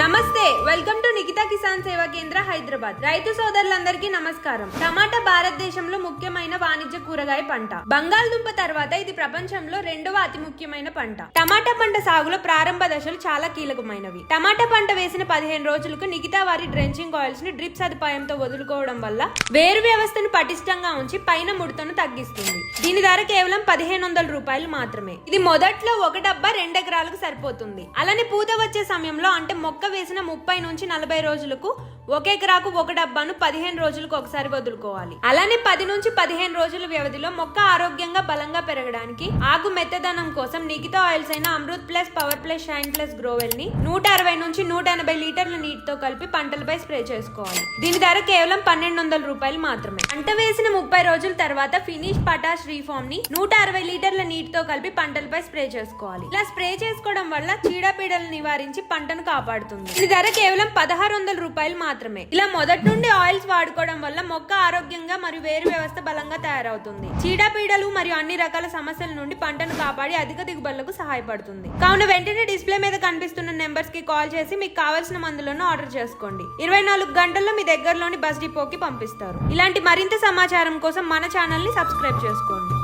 నమస్తే welcome to Nikhita Kisan సేవా కేంద్ర హైదరాబాద్. రైతు సోదరులందరికీ నమస్కారం. టమాటా భారతదేశంలో ముఖ్యమైన వాణిజ్య కూరగాయ పంట. బంగాళదుంప తర్వాత ఇది ప్రపంచంలో రెండవ అతి ముఖ్యమైన పంట. టమాటా పంట సాగులో ప్రారంభ దశలు చాలా కీలకమైనవి. టమాటా పంట వేసిన పదిహేను రోజులకు నిఖితా వారి డ్రెంచింగ్ ఆయిల్స్ని డ్రిప్ సదుపాయంతో వదులుకోవడం వల్ల వేరు వ్యవస్థను పటిష్టంగా ఉంచి పైన ముడతను తగ్గిస్తుంది. దీని ధర కేవలం పదిహేను వందల రూపాయలు మాత్రమే. ఇది మొదట్లో ఒక డబ్బా రెండు ఎకరాలకు సరిపోతుంది. అలానే పూత వచ్చే సమయంలో అంటే మొక్క వేసిన ముప్పై నుంచి నలభై రోజులకు ఒక ఎకరాకు ఒక డబ్బాను పదిహేను రోజులకు ఒకసారి వదులుకోవాలి. అలానే పది నుంచి పదిహేను రోజుల వ్యవధిలో మొక్క ఆరోగ్యంగా బలంగా పెరగడానికి ఆకు మెత్తదనం కోసం నిఖితా ఆయిల్స్ అయిన Amrit plus power plus shine plus గ్రోవెల్ని నూట అరవై నుంచి నూట ఎనభై లీటర్ల నీటితో కలిపి పంటలపై స్ప్రే చేసుకోవాలి. దీని ధర కేవలం పన్నెండు వందల రూపాయలు మాత్రమే. పంట వేసిన ముప్పై రోజుల తర్వాత ఫినిష్ పటాష్ రీఫామ్ని నూట అరవై లీటర్ల నీటితో కలిపి పంటలపై స్ప్రే చేసుకోవాలి. ఇలా స్ప్రే చేసుకోవడం వల్ల చీడపీడలు నివారించి పంటను కాపాడుతుంది. ఇది ధర కేవలం పదహారు వందల రూపాయలు మాత్రమే. ఇలా మొదటి నుండి ఆయిల్స్ వాడుకోవడం వల్ల మొక్క ఆరోగ్యంగా మరియు వేరు వ్యవస్థ బలంగా తయారవుతుంది. చీడపీడలు మరియు అన్ని రకాల సమస్యల నుండి పంటను కాపాడి అధిక దిగుబడులకు సహాయపడుతుంది. కావున వెంటనే డిస్ప్లే మీద కనిపిస్తున్న నెంబర్స్కి కాల్ చేసి మీకు కావాల్సిన మందులను ఆర్డర్ చేసుకోండి. ఇరవై నాలుగు గంటల్లో మీ దగ్గరలోని బస్ డిపోకి పంపిస్తారు. ఇలాంటి మరింత సమాచారం కోసం మన ఛానల్ని సబ్స్క్రైబ్ చేసుకోండి.